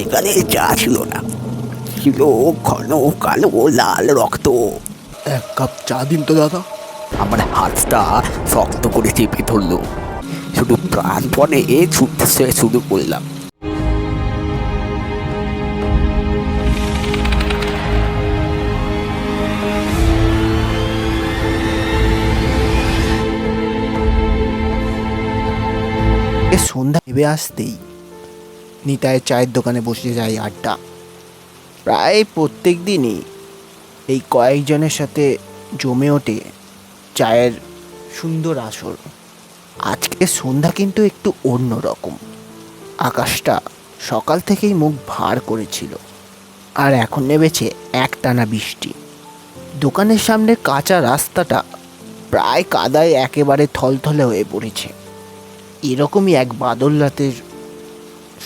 সেখানে চা ছিল না। ছিল ঘন কালো লাল রক্ত। এক কাপ চা দিন তো দাদা। আমার হাতটা শক্ত করে চেপে ধরলো। শুধু প্রাণপণে ছুটতে শুরু করলাম। এ সন্ধ্যা নেমে আসতেই নিতাইয়ের চায়ের দোকানে বসে যায় আড্ডা। প্রায় প্রত্যেক দিনই এই কয়েকজনের সাথে জমে ওঠে চায়ের সুন্দর আসর। আজকে সন্ধ্যা কিন্তু একটু অন্য রকম। আকাশটা সকাল থেকেই মুখ ভার করেছিল। আর এখন নেমেছে একটানা বৃষ্টি। দোকানের সামনে কাঁচা রাস্তাটা প্রায় কাদায় একেবারে থলথলে হয়ে পড়েছে। এরকমই এক বাদল রাতের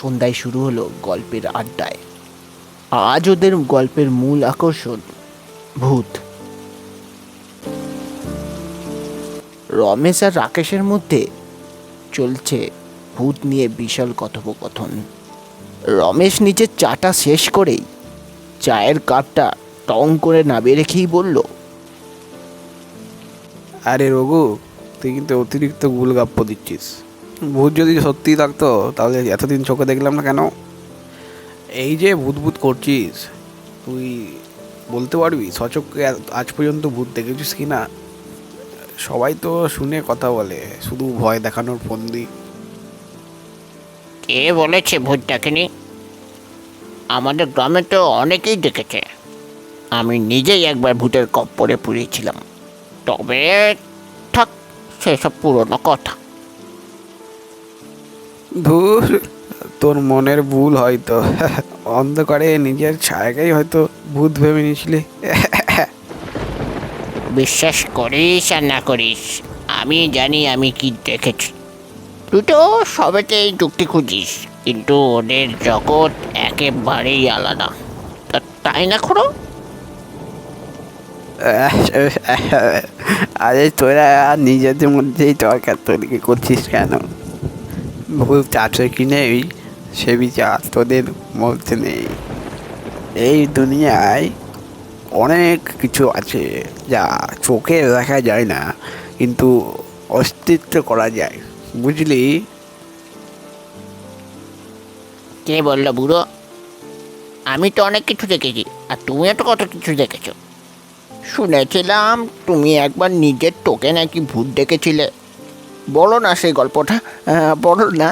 সন্ধ্যায় শুরু হলো গল্পের আড্ডায়। আজ ওদের গল্পের মূল আকর্ষণ ভূত। রমেশ আর রাকেশের মধ্যে চলছে ভূত নিয়ে বিশাল কথোপকথন। রমেশ নিজের চাটা শেষ করেই চায়ের কাপটা টং করে নামিয়ে রেখেই বলল, আরে রঘু, তুই কিন্তু অতিরিক্ত গুলগাপ্প দিচ্ছিস। ভূত যদি সত্যি থাকতো তাহলে এতদিন চোখে দেখলাম না কেন? এই যে ভূত ভূত করছিস তুই বলতে পারবি? সচক্ষে আজ পর্যন্ত ভূত দেখেছিস কি না? সবাই তো শুনে কথা বলে শুধু ভয় দেখানোর ফন্দি। কে বলেছে ভূত দেখেনি? আমাদের গ্রামে তো অনেকেই দেখেছে। আমি নিজেই একবার ভূতের কপ্পরে পুড়িয়েছিলাম। তবে থাক সেসব পুরনো কথা। ধুর তোর মনের ভুল হয়তো। অন্ধকারে নিজের ছায়াকেই হয়তো ভূত ভেবে নিয়েছিলি। বিশ্বাস করিস আর না করিস আমি জানি আমি কি দেখেছি। তুই তো সবেতেই যুক্তি খুঁজিস কিন্তু ওদের জগৎ একেবারেই আলাদা। তাই না খুড়ো? আরে তোরা নিজেদের মধ্যেই তর্কা তর্কি করছিস কেন? চাচ্ছে কি নেই সে বিচার তোদের মধ্যে নেই। এই দুনিয়ায় অনেক কিছু আছে যা চোখে দেখা যায় না, কিন্তু অস্তিত্ব করা যায়। বুঝলি? কে বলল বুড়ো? আমি তো অনেক কিছু দেখেছি, আর তুমিও তো কত কিছু দেখেছ। শুনেছিলাম তুমি একবার নিজের তোকে নাকি ভূত দেখেছিলে। বলো না সেই গল্পটা বলো না।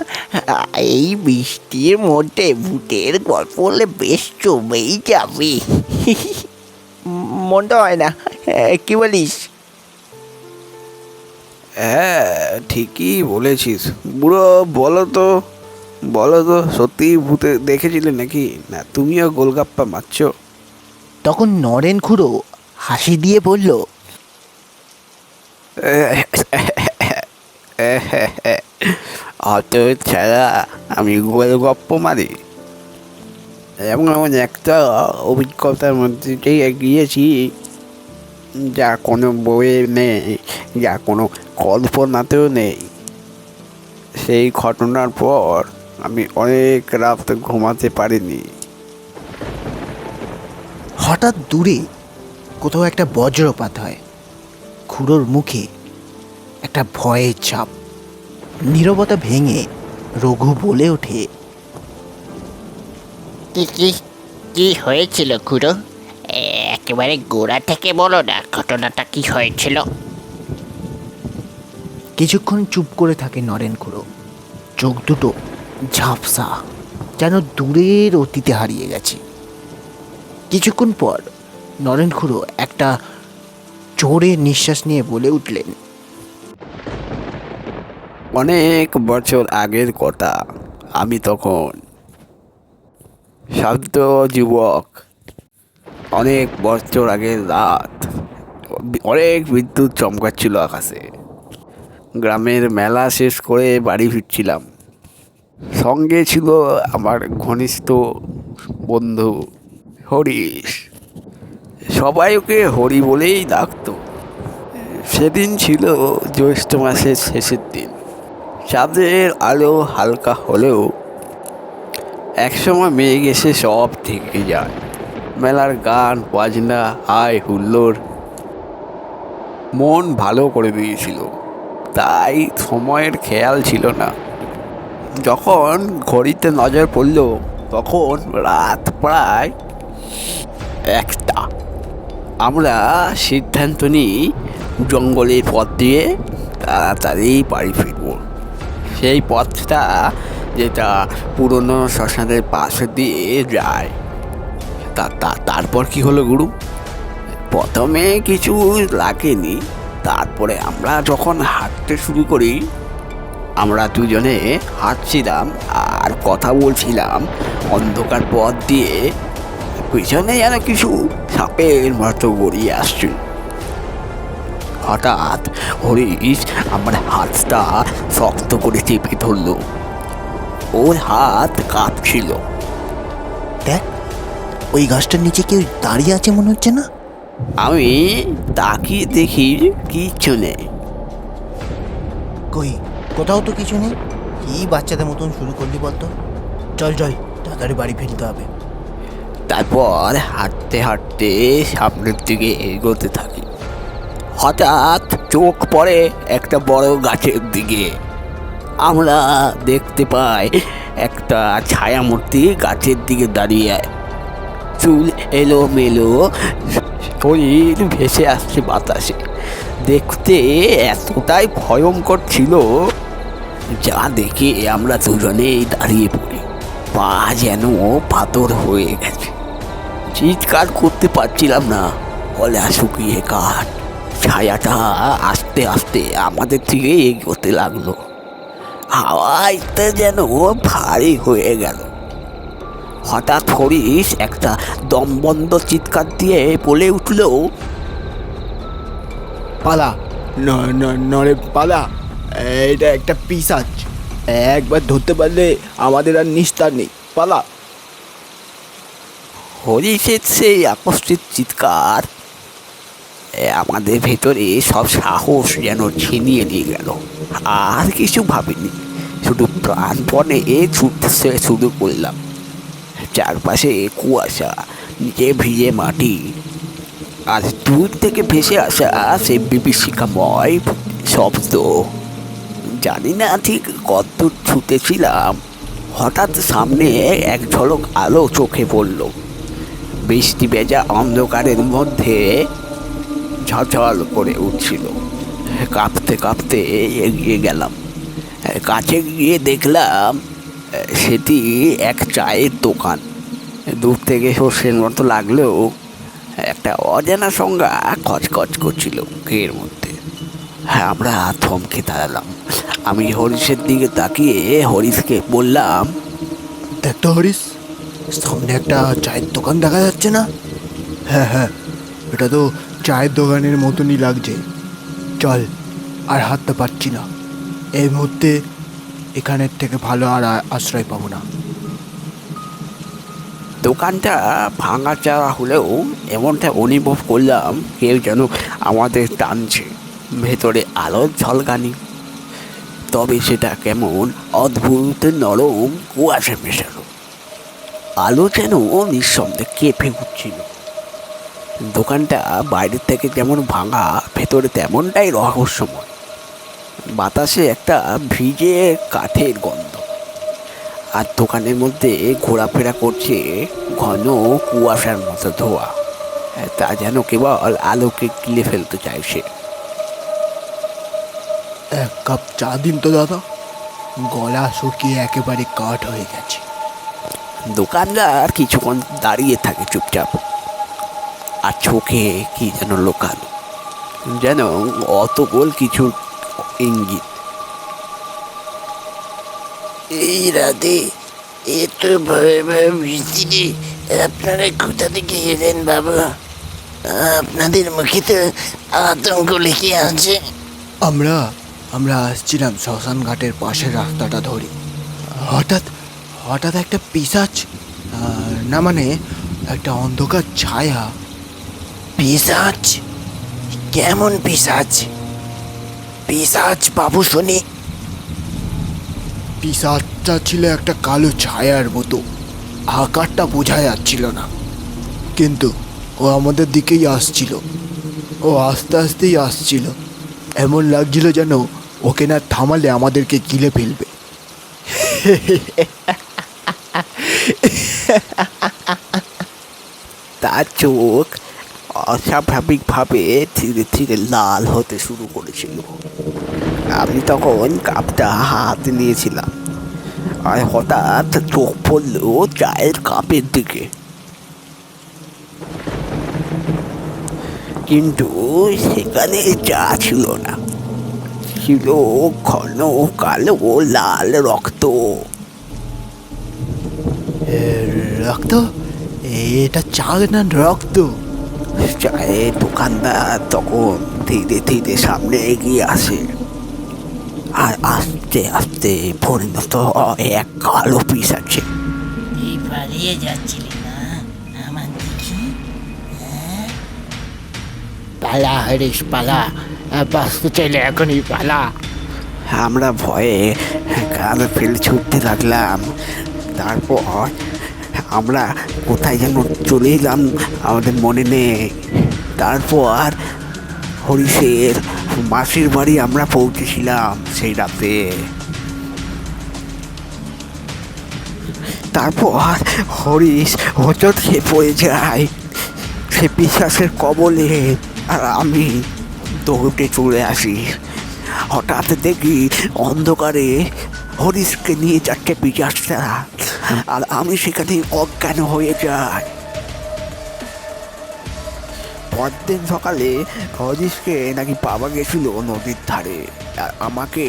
এই বৃষ্টির মধ্যে ভূতের গল্প বললে বেশ জমেই যাবে। মনটা হয় না। কি বলিস? হ্যাঁ ঠিকই বলেছিস। বুড়ো বলো তো বলো তো সত্যি ভূতে দেখেছিলে নাকি? না তুমিও গোলগাপ্পা মারছো? তখন নরেন খুড়ো হাসি দিয়ে বলল অত ছাড়া আমি গোল গপ্প মারি। এমন এমন একটা অভিজ্ঞতার মধ্যে দিয়ে গিয়েছি, যা কোনো বইয়ে নেই, যা কোনো কল্পনাতেও নেই। সেই ঘটনার পর আমি অনেক রাত ঘুমাতে পারিনি। হঠাৎ দূরে কোথাও একটা বজ্রপাত হয়। খুড়োর মুখে একটা ভয়ের ছাপ নীরবতা ভেঙে রঘু বলে ওঠে কি কি কি হয়েছিল খুড়ো? একেবারে গোড়া থেকে বলো না ঘটনাটা কি হয়েছিল? কিছুক্ষণ চুপ করে থাকে নরেন খুড়ো। চোখ দুটো ঝাপসা যেন দূরের অতীতে হারিয়ে গেছে। কিছুক্ষণ পর নরেন খুড়ো একটা জোরে নিঃশ্বাস নিয়ে বলে উঠলেন অনেক বছর আগের কথা। আমি তখন শান্ত যুবক। অনেক বছর আগের রাত। অনেক বিদ্যুৎ চমকাচ্ছিল আকাশে। গ্রামের মেলা শেষ করে বাড়ি ফিরছিলাম। সঙ্গে ছিল আমার ঘনিষ্ঠ বন্ধু হরিশ। সবাই ওকে হরি বলেই ডাকতো। সেদিন ছিল জ্যৈষ্ঠ মাসের শেষের দিন। চাঁদের আলো হালকা হলেও একসময় মেঘ এসে সব থেকে যায়। মেলার গান, বাজনা, হাই হুল্লোড় মন ভালো করে দিয়েছিল। তাই সময়ের খেয়াল ছিল না। যখন ঘড়িতে নজর পড়ল, তখন রাত প্রায় একটা। আমরা সিদ্ধান্ত নিই জঙ্গলের পথ দিয়ে তাড়াতাড়ি বাড়ি ফিরব। সেই পথটা যেটা পুরনো শ্মশানের পাশে দিয়ে যায়। তা, তা- তারপর কি হলো গুরু? প্রথমে কিছু লাগেনি। তারপরে আমরা যখন হাঁটতে শুরু করি, আমরা দুজনে হাঁটছিলাম আর কথা বলছিলাম অন্ধকার পথ দিয়ে। পিছনে যেন কিছু সাপের মতো গড়িয়ে আসছিল। হঠাৎ হরিশ আমার হাতটা শক্ত করে চেপে ধরল। ওর হাত কাঁপছিল। দেখ ওই গাছটার নিচে কেউ দাঁড়িয়ে আছে মনে হচ্ছে না? আমি তাকিয়ে দেখি কিচ্ছু নেই। কই কোথাও তো কিছু নেই? কি বাচ্চাদের মতন শুরু করলি বলতো? চল চল তাড়াতাড়ি বাড়ি ফিরতে হবে। তারপর হাঁটতে হাঁটতে সামনের দিকে এগোতে থাকি। হঠাৎ চোখ পড়ে একটা বড় গাছের দিকে। আমরা দেখতে পাই একটা ছায়ামূর্তি গাছের দিকে দাঁড়িয়ে। চুল এলো মেলো শরীর ভেসে আসছে বাতাসে। দেখতে এতটাই ভয়ঙ্কর ছিল যা দেখে আমরা দুজনেই দাঁড়িয়ে পড়ি। পা যেন পাথর হয়ে গেছে। চিৎকার করতে পারছিলাম না। গলা শুকিয়ে কাঠ ছায়াটা আস্তে আস্তে আমাদের থেকে এগোতে লাগল। হাওয়াইতে যেন ভারী হয়ে গেল। হঠাৎ হরিশ একটা দমবন্ধ চিৎকার দিয়ে বলে উঠল পালা নরে পালা এটা একটা পিসাচ একবার ধরতে পারলে আমাদের আর নিস্তার নেই পালা। হরিষের সেই আকস্মিক চিৎকার আমাদের ভেতরে সব সাহস যেন ছিনিয়ে নিয়ে গেল। আর কিছু ভাবিনি। শুধু প্রাণপণে এ ছুটতে শুরু করলাম। চারপাশে কুয়াশা, নিচে ভিজে মাটি, আর দূর থেকে ভেসে আসা সেই বিভীষিকাময় শব্দ। জানি না ঠিক কত ছুটেছিলাম। হঠাৎ সামনে এক ঝলক আলো চোখে পড়ল। বৃষ্টি ভেজা অন্ধকারের মধ্যে ঝলঝল করে উঠছিল। কাঁপতে কাঁপতে এগিয়ে গেলাম। কাছে গিয়ে দেখলাম সেটি এক চায়ের দোকান। দূর থেকে সর্ষের মতো লাগলেও একটা অজানা সংজ্ঞা খচখচ করছিল মুখের মধ্যে। হ্যাঁ আমরা থমকে দাঁড়ালাম। আমি হরিশের দিকে তাকিয়ে হরিশকে বললাম দেখ তো হরিস সামনে একটা চায়ের দোকান দেখা যাচ্ছে না? হ্যাঁ হ্যাঁ। এটা তো চায়ের দোকানের মতনই লাগছে। চল, আর হাঁটতে পারছি না। এই মুহূর্তে এখানের থেকে ভালো আর আশ্রয় পাবো না। দোকানটা ভাঙা চাওয়া হলেও এমনটা অনুভব করলাম, কেউ যেন আমাদের টানছে। ভেতরে আলোর ঝলকানি। তবে সেটা কেমন অদ্ভুত, নরম কুয়াশা মেশানো। আলো যেন নিঃশব্দে কেঁপে উঠছিল। দোকানটা বাইরের থেকে যেমন ভাঙা ভেতরে তেমনটাই রহস্যময়। বাতাসে একটা ভিজে কাঠের গন্ধ। আর দোকানের মধ্যে ঘোরাফেরা করছে ঘন কুয়াশার মতো ধোয়া। তা যেন কেবল আলোকে গিলে ফেলতে চাইছে এক কাপ চা দিন তো দাদা। গলা শুকিয়ে একেবারে কাঠ হয়ে গেছে। দোকানদার কিছুক্ষণ দাঁড়িয়ে থাকে চুপচাপ। আর চোখে কি যেন লোকানো যেন অত গোল কিছু ইঙ্গিত। এই রাতে এত ভয়ে ভয়ে বৃষ্টি আপনারা কোথা থেকে এলেন বাবা? আপনাদের মুখে তো আতঙ্ক লিখে আছে। আমরা আমরা আসছিলাম শ্মশান ঘাটের পাশের রাস্তাটা ধরে। হঠাৎ হঠাৎ একটা পিসাচ না মানে একটা অন্ধকার ছায়া পিসাচ কেমন পিসাচ পিসাচ বাবু শুনি। পিসাচটা ছিল একটা কালো ছায়ার মতো। আকারটা বোঝা যাচ্ছিল না। কিন্তু ও আমাদের দিকেই আসছিল। ও আস্তে আস্তেই আসছিল। এমন লাগছিল যেন ওকে না থামালে আমাদেরকে গিলে ফেলবে। তার চোখ অস্বাভাবিকভাবে ধীরে ধীরে লাল হতে শুরু করেছিল। আমি তখন কাপটা হাতে নিয়েছিলাম। আর হঠাৎ চোখ পড়ল চায়ের কাপের দিকে। কিন্তু সেখানে চা ছিল না। ছিল ঘন কালো লাল রক্ত। রক্ত? এটা চা না রক্ত? চায়ের দোকানদার তখন ধীরে ধীরে সামনে এগিয়ে আসে। আর আস্তে আস্তে পরিণত হয় এক কালো পিস আছে এই পালিয়ে যাচ্ছিলি না? আমার দেখি পালা হরিশ পালা। বাঁচতে চাইলে এখনই পালা। আমরা ভয়ে গান ফেলে ছুটতে লাগলাম। তারপর আমরা কোথায় যেন চলে এলাম আমাদের মনে নেই। তারপর হরিশের মাসির বাড়ি আমরা পৌঁছেছিলাম সেই রাতে। তারপর হরিশ হোঁচট খেয়ে পড়ে যায়। সে বিশ্বাসের কবলে আর আমি দৌড়ে চলে আসি। হঠাৎ দেখি অন্ধকারে হরিশকে নিয়ে চারটে পিচাসটা আর আমি সেখানে অজ্ঞান হয়ে যাই। পরদিন সকালে হরিশকে নাকি পাওয়া গেছিল নদীর ধারে আর আমাকে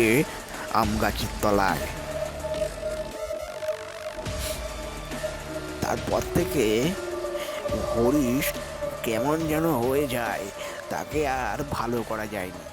আম গাছের তলায়। তারপর থেকে হরিশ কেমন যেন হয়ে যায়, তাকে আর ভালো করা যায়নি।